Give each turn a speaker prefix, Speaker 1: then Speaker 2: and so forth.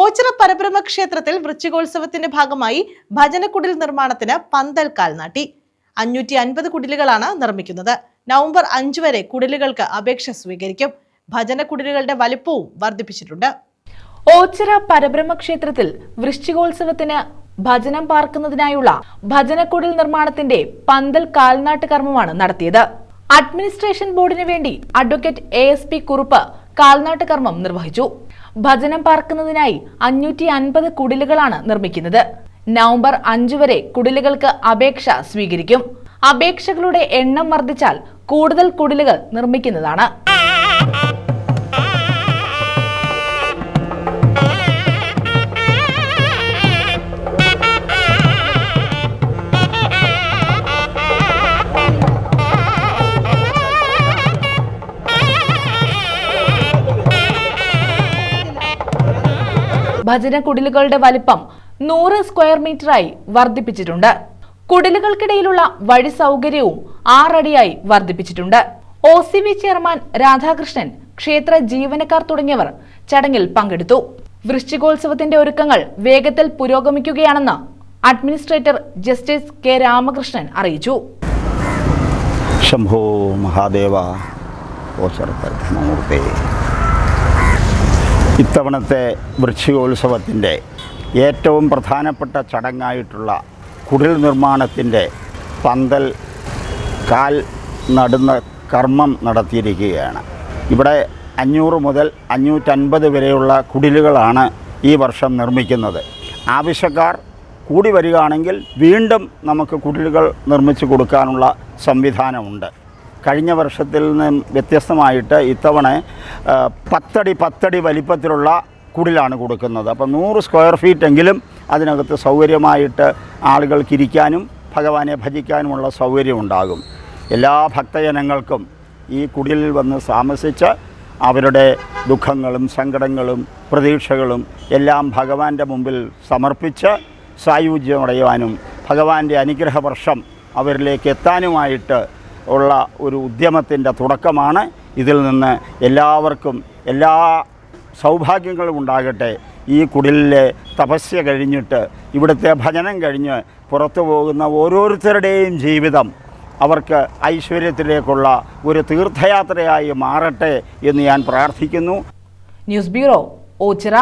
Speaker 1: ഓച്ചിറ പരബ്രഹ്മ ക്ഷേത്രത്തിൽ വൃശ്ചികോത്സവത്തിന്റെ ഭാഗമായി ഭജനക്കുടിൽ നിർമ്മാണത്തിന് പന്തൽ കാൽ നാട്ടി. അഞ്ഞൂറ്റി അൻപത് കുടിലുകളാണ് നിർമ്മിക്കുന്നത്. നവംബർ അഞ്ച് വരെ കുടിലുകൾക്ക് അപേക്ഷ സ്വീകരിക്കും. ഭജന കുടിലുകളുടെ വലിപ്പവും വർദ്ധിപ്പിച്ചിട്ടുണ്ട്.
Speaker 2: ഓച്ചിറ പരബ്രഹ്മ ക്ഷേത്രത്തിൽ വൃശ്ചികോത്സവത്തിന് ഭജനം പാർക്കുന്നതിനായുള്ള ഭജനക്കുടിൽ നിർമ്മാണത്തിന്റെ പന്തൽ കാൽനാട്ട് കർമ്മമാണ് നടത്തിയത്. അഡ്മിനിസ്ട്രേഷൻ ബോർഡിന് വേണ്ടി advocate A S P Kurup കാൽനാട്ട് കർമ്മം നിർവഹിച്ചു. ഭജനം പാർക്കുന്നതിനായി അഞ്ഞൂറ്റി അൻപത് കുടിലുകളാണ് നിർമ്മിക്കുന്നത്. നവംബർ അഞ്ചു വരെ കുടിലുകൾക്ക് അപേക്ഷ സ്വീകരിക്കും. അപേക്ഷകളുടെ എണ്ണം വർദ്ധിച്ചാൽ കൂടുതൽ കുടിലുകൾ നിർമ്മിക്കുന്നതാണ്. ഭജന കുടിലുകളുടെ വലിപ്പം നൂറ് സ്ക്വയർ മീറ്ററായി വർദ്ധിപ്പിച്ചിട്ടുണ്ട്. കുടിലുകൾക്കിടയിലുള്ള വഴി സൗകര്യവും ആറടിയായി വർദ്ധിപ്പിച്ചിട്ടുണ്ട്. O C V chairman Radhakrishnan ക്ഷേത്ര ജീവനക്കാർ തുടങ്ങിയവർ ചടങ്ങിൽ പങ്കെടുത്തു. വൃശ്ചികോത്സവത്തിന്റെ ഒരുക്കങ്ങൾ വേഗത്തിൽ പുരോഗമിക്കുകയാണെന്ന് അഡ്മിനിസ്ട്രേറ്റർ ജസ്റ്റിസ് കെ രാമകൃഷ്ണൻ അറിയിച്ചു.
Speaker 3: ശംഭോ മഹാദേവ ഓശരപരമൂർത്തേ ഇത്തവണത്തെ വൃശ്ചികോത്സവത്തിന്റെ ഏറ്റവും പ്രധാനപ്പെട്ട ചടങ്ങായിട്ടുള്ള കുടിൽ നിർമ്മാണത്തിന്റെ പന്തൽ കാൽ നടുന്ന കർമ്മം നടത്തിയിരിക്കുകയാണ്. ഇവിടെ അഞ്ഞൂറ് മുതൽ അഞ്ഞൂറ്റൻപത് വരെയുള്ള കുടിലുകളാണ് ഈ വർഷം നിർമ്മിക്കുന്നത്. ആവശ്യക്കാർ കൂടി വരികയാണെങ്കിൽ വീണ്ടും നമുക്ക് കുടിലുകൾ നിർമ്മിച്ചു കൊടുക്കാനുള്ള സംവിധാനമുണ്ട്. കഴിഞ്ഞ വർഷത്തിൽ നിന്ന് വ്യത്യസ്തമായിട്ട് ഇത്തവണ പത്തടി പത്തടി വലിപ്പത്തിലുള്ള കുടിലാണ് കൊടുക്കുന്നത്. അപ്പോൾ നൂറ് സ്ക്വയർ ഫീറ്റ് എങ്കിലും അതിനകത്ത് സൗകര്യമായിട്ട് ആളുകൾക്ക് ഇരിക്കാനും ഭഗവാനെ ഭജിക്കാനുമുള്ള സൗകര്യം ഉണ്ടാകും. എല്ലാ ഭക്തജനങ്ങൾക്കും ഈ കുടിലിൽ വന്ന് താമസിച്ച് അവരുടെ ദുഃഖങ്ങളും സങ്കടങ്ങളും പ്രതീക്ഷകളും എല്ലാം ഭഗവാന്റെ മുമ്പിൽ സമർപ്പിച്ച് സായുജ്യമടയുവാനും ഭഗവാന്റെ അനുഗ്രഹവർഷം അവരിലേക്ക് എത്താനുമായിട്ട് ഉള്ള ഒരു ഉദ്യമത്തിന്റെ തുടക്കമാണ്. ഇതിൽ നിന്ന് എല്ലാവർക്കും എല്ലാ സൗഭാഗ്യങ്ങളും ഉണ്ടാകട്ടെ. ഈ കുടിലിലെ തപസ്യ കഴിഞ്ഞിട്ട് ഇവിടുത്തെ ഭജനം കഴിഞ്ഞ് പുറത്തു പോകുന്ന ഓരോരുത്തരുടെയും ജീവിതം അവർക്ക് ഐശ്വര്യത്തിലേക്കുള്ള ഒരു തീർത്ഥയാത്രയായി മാറട്ടെ എന്ന് ഞാൻ പ്രാർത്ഥിക്കുന്നു.
Speaker 2: News bureau Ochira.